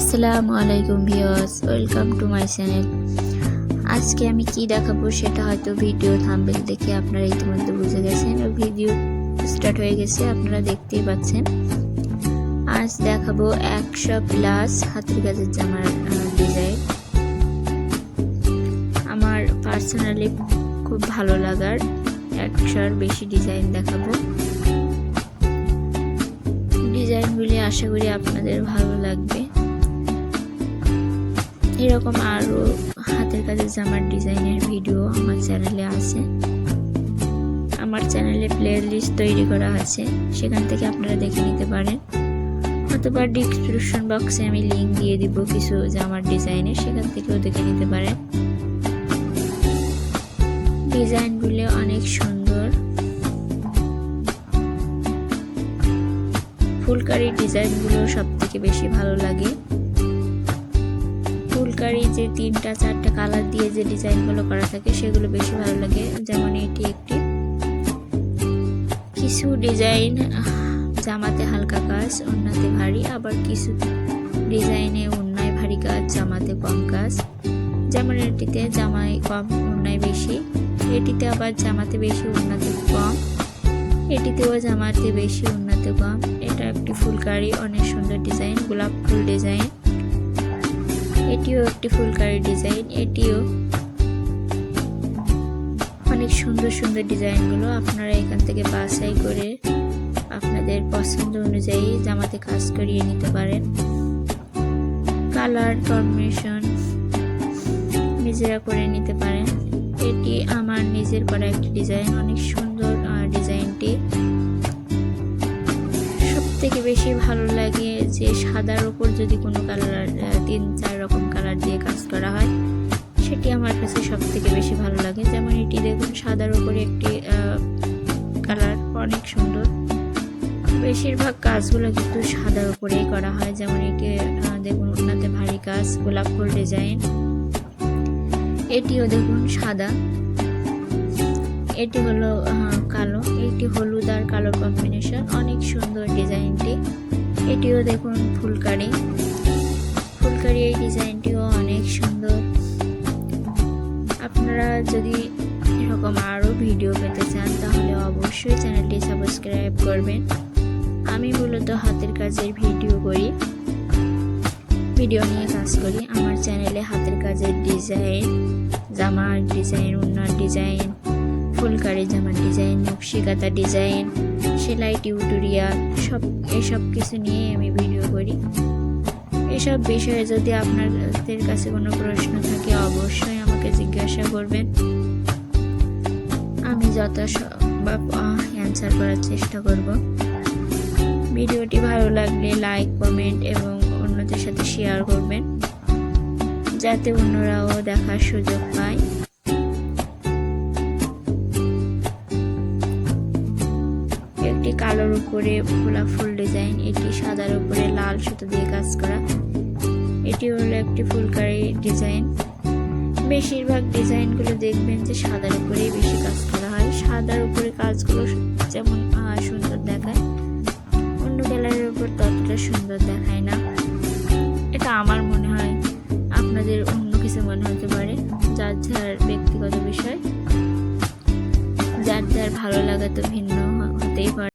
আসসালামু আলাইকুম viewers, welcome to my channel. আজকে আমি কি দেখাবো সেটা হয়তো ভিডিও থাম্বেল দেখে আপনারা ইতিমধ্যে বুঝে গেছেন ভিডিও স্টার্ট হয়ে গেছে, আপনারা দেখতেই পাচ্ছেন। আজ দেখাবো একশো প্লাস হাতের কাজের জামার ডিজাইন। আমার পার্সোনালি খুব ভালো লাগার একশোর বেশি ডিজাইন দেখাবো। ডিজাইনগুলি আশা করি আপনাদের ভালো লাগবে। এরকম আরও হাতের কাজের জামার ডিজাইনের ভিডিও আমার চ্যানেলে আছে, আমার চ্যানেলে প্লে লিস্ট তৈরি করা আছে, সেখান থেকে আপনারা দেখে নিতে পারেন। অথবা ডিসক্রিপশন বক্সে আমি লিঙ্ক দিয়ে দিব কিছু জামার ডিজাইনের, সেখান থেকেও দেখে নিতে পারেন। ডিজাইনগুলো অনেক সুন্দর। ফুলকারি ডিজাইনগুলো সব থেকে বেশি ভালো লাগে। ফুলকারি যে তিনটা, চারটা কালার দিয়ে যে ডিজাইনগুলো করা থাকে, সেগুলো বেশি ভালো লাগে। যেমন এটি একটি। কিছু ডিজাইন জামাতে হালকা কাজ অন্যতে ভারী। আবার কিছু ডিজাইনে অন্যায় ভারী কাজ, জামাতে কম কাজ। যেমন এটিতে জামায় কম অন্যায় বেশি। এটিতে আবার জামাতে বেশি উন্নতি কম। এটিতেও জামাতে বেশি উন্নতি কম। এটা একটি ফুলকারি, অনেক সুন্দর ডিজাইন গোলাপ ফুল ডিজাইন এটিও একটি ফুলকারি ডিজাইন, এটিও অনেক সুন্দর সুন্দর ডিজাইনগুলো আপনারা এখান থেকে বাছাই করে আপনাদের পছন্দ অনুযায়ী জামাতে কাজ করিয়ে নিতে পারেন। কালার, কম্বিনেশন নিজেরা করে নিতে পারেন। এটি আমার নিজের করা একটি ডিজাইন, অনেক সুন্দর থেকে বেশি ভালো লাগে যে সাদার উপর যদি কোনো কালার তিন, চার রকম কালার দিয়ে কাজ করা হয়, সেটি আমার কাছে সব থেকে বেশি ভালো লাগে। যেমন এটি দেখুন, সাদার উপরে একটি কালার অনেক সুন্দর। বেশিরভাগ কাজগুলো কিন্তু সাদার উপরেই করা হয়। যেমন এটি দেখুন ওনাতে ভারী কাজ, গোলাপ ফুল ডিজাইন। এটিও দেখুন সাদা। এটি হলো কালো। এটি হলুদ আর কালো কম্বিনেশন অনেক সুন্দর ডিজাইনটি এটিও দেখুন, ফুলকারি। ফুলকারি এই ডিজাইনটিও অনেক সুন্দর। আপনারা যদি এরকম আরও ভিডিও পেতে চান, তাহলে অবশ্যই চ্যানেলটি সাবস্ক্রাইব করবেন। আমি মূলত হাতের কাজের ভিডিও করি। ভিডিও নিয়ে কাজ করি। আমার চ্যানেলে হাতের কাজের ডিজাইন, জামার ডিজাইন, উন্নার ডিজাইন ফুলকারি জামার ডিজাইন নকশিকাতা ডিজাইন সেলাই টিউটোরিয়াল সব, এসব কিছু নিয়ে আমি ভিডিও করি। এসব বিষয়ে যদি আপনাদের কাছে কোনো প্রশ্ন থাকে, অবশ্যই আমাকে জিজ্ঞাসা করবেন। আমি যথাসম্ভব অ্যান্সার করার চেষ্টা করব। ভিডিওটি ভালো লাগলে লাইক কমেন্ট এবং অন্যদের সাথে শেয়ার করবেন। যাতে অন্যরাও দেখার সুযোগ পায়। কালোর উপরে গোলাপ ফুল ডিজাইন এটি সাদার উপরে লাল সুতো দিয়ে কাজ করা। এটি হলো একটি ফুলকারি ডিজাইন বেশিরভাগ ডিজাইনগুলো দেখবেন যে সাদার উপরেই বেশি কাজ করা হয়। সাদার উপরে কাজগুলো যেমন সুন্দর দেখায়। অন্য কালারের উপর ততটা সুন্দর দেখায় না। এটা আমার মনে হয়, আপনাদের অন্য কিছু মনে হতে পারে, যার যার ব্যক্তিগত বিষয়। যার যার ভালো লাগা তো ভিন্ন হতেই পারে।